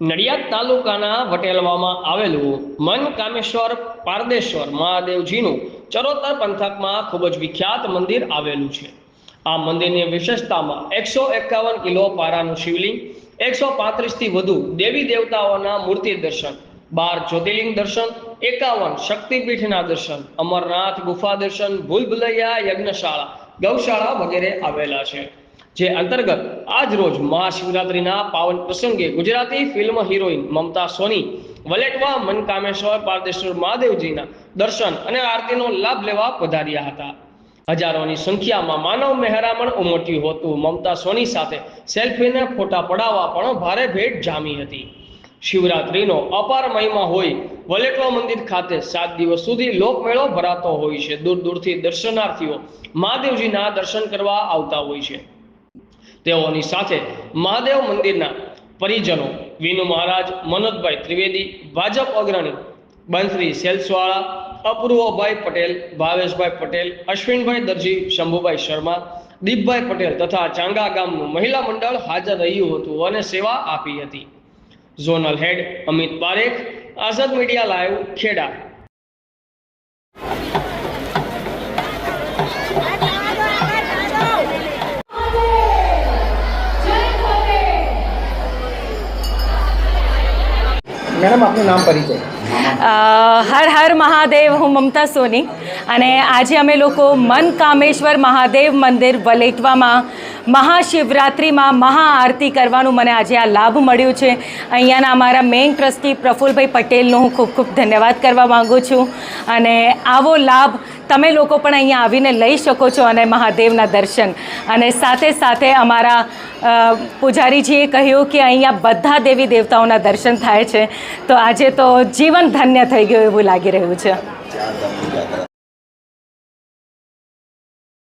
નડિયાદ તાલુકાના વટેલવામાં આવેલું મન કામેશ્વર પારદેશ્વર મહાદેવજીનું ચરોતર પંથકમાં ખૂબ જ વિખ્યાત મંદિર આવેલું છે. આ મંદિરની વિશેષતામાં એકસો એકાવન કિલો પારાનું શિવલિંગ, એકસો પાંત્રીસથી વધુ દેવી દેવતાઓના મૂર્તિ દર્શન, બાર જ્યોતિર્લિંગ દર્શન, એકાવન શક્તિપીઠના દર્શન, અમરનાથ ગુફા દર્શન, ભૂલભુલૈયા યજ્ઞશાળા, ગૌશાળા વગેરે આવેલા છે. જે અંતર્ગત આજ રોજ મહાશિવરાત્રિના પાવન પ્રસંગે ગુજરાતી ફિલ્મ હિરોઈન મમતા સોની, વલેટવા મનકામેશ્વર, પારદેશ્વર મહાદેવજીના દર્શન અને આરતીનો લાભ લેવા પધાર્યા હતા. હજારોની સંખ્યામાં માનવ મહેરામણ ઉમટ્યું હતું મમતા સોની સાથે સેલ્ફીને ફોટા પડાવવા પણ ભારે ભેટ જામી હતી. શિવરાત્રિનો અપાર મહિમા હોય વલેટવા મંદિર ખાતે સાત દિવસ સુધી લોકમેળો ભરાતો હોય છે. દૂર દૂરથી દર્શનાર્થીઓ મહાદેવજીના દર્શન કરવા આવતા હોય છે. તેઓની સાથે મહાદેવ મંદિરના પરિજનો વિનુ મહારાજ, મનોજભાઈ ત્રિવેદી, ભાજપ અગ્રણી બંશ્રી સેલ્સવાળા, અપૂર્વભાઈ પટેલ, ભાવેશભાઈ પટેલ, અશ્વિનભાઈ દરજી, શંભુભાઈ શર્મા, દીપભાઈ પટેલ તથા ચાંગા ગામનું મહિલા મંડળ હાજર રહ્યું હતું અને સેવા આપી હતી. Zonal head Amit Parekh, Azad media live Kheda. Madam આપનું નામ પરિચય. હર હર મહાદેવ હું મમતા સોની. અને આજે અમે લોકો મન કામેશ્વર મહાદેવ મંદિર વલેટવામાં મહાશિવરાત્રિમાં મહાઆરતી કરવાનું મને આજે આ લાભ મળ્યો છે. અહીંયાના અમારા મેઇન ટ્રસ્ટી પ્રફુલભાઈ પટેલનો હું ખૂબ ખૂબ ધન્યવાદ કરવા માગું છું. અને આવો લાભ તમે લોકો પણ અહીંયા આવીને લઈ શકો છો અને મહાદેવના દર્શન. અને સાથે સાથે અમારા પૂજારીજીએ કહ્યું કે અહીંયા બધા દેવી દેવતાઓના દર્શન થાય છે. તો આજે તો જીવન ધન્ય થઈ ગયું એવું લાગી રહ્યું છે.